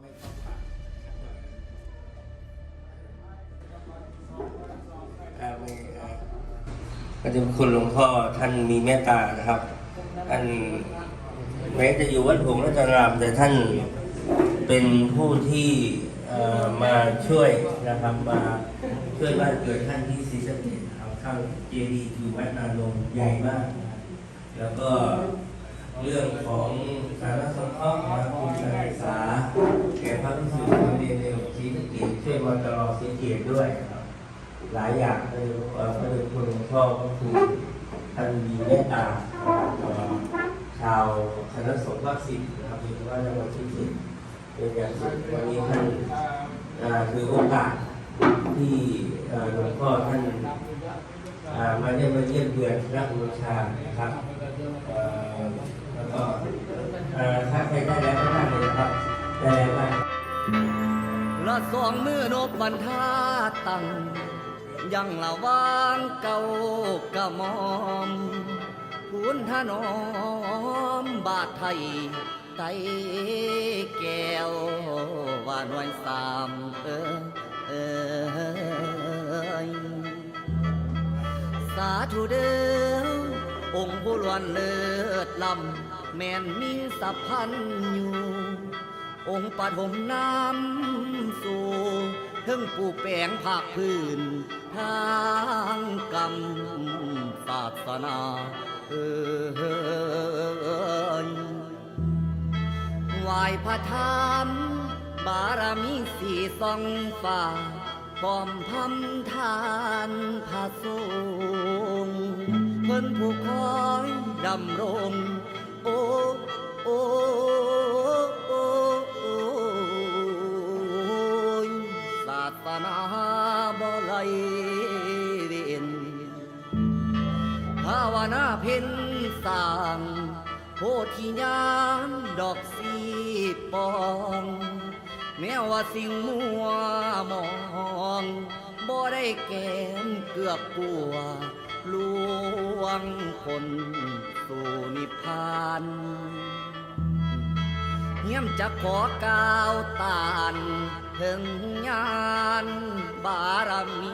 ไม่เข้าปากก็จะคุณหลวงพ่อท่านมีเมตตานะครับท่านแม้จะอยู่วัดหงส์รัตนรามแต่ท่านเป็นผู้ที่มาช่วยนะครับมาช่วยบ้านเกิดท่านที่ศรีสะเกษครับเข้าเจดีย์อยู่วัดนาลงใหญ่มาก แล้วก็ เรื่องของสารสงเคราะห์นะครับทุนการศึกษาแก่พระภิกษุสามเณรในศรีสะเกษช่วยมาตลอดศรีสะเกษด้วยครับหลายอย่างเลยอ่อพระเดชคุณหลวงพ่อก็คือท่านมีเมตตาชาวคณะสงฆ์วัดสิทธิ์นะครับหรือว่าจังหวัดที่สิทธิ์เป็นอย่างสุดวันนี้ท่านอ่อคือโอกาสที่อ่อหลวงพ่อท่านอ่อมาเยี่ยมมาเยี่ยมเยือนพระบูชานะครับอ่อแล้ว ก็เอ่อถ้าใครได้แล้วก็ได้เลยครับได้แล้วก็ละสองมือนบบันทาตั้งยังละวางเก่ากระมอมพูนถนอมบาทไทยไตแก้วว่าหน่วยสามเออเอยสาธุเด้อ องค์ผู้ล้วนเลิศลำแม่นมีสัพพันอยู่ องค์ปฐมน้ำสู่ถึงปูแปลงภาคพื้น ทางกรรมศาสนาเอยไหวพระธรรมบารมีสีสองฝ่าพร้อมพำทานพระสงฆ์ พิ่นผู้คอยดำรง โอ้ โอ้ โอ้ยศาสนาบ่ไหลเวียนภาวนาเพ็ญสร้างโพธิญาณดอกสีปอง แม้ว่าสิ่งมัวมอง บ่ได้แกมเกือบกลัวลวงคนสู่นิพพานเฮียมจะขอกาวตานถึงงานบารมี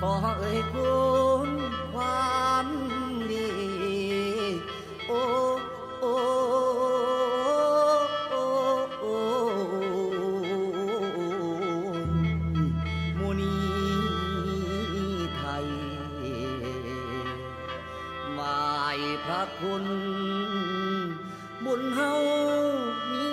ขอเอ่ยคุณ พระคุณ บุญเฮามี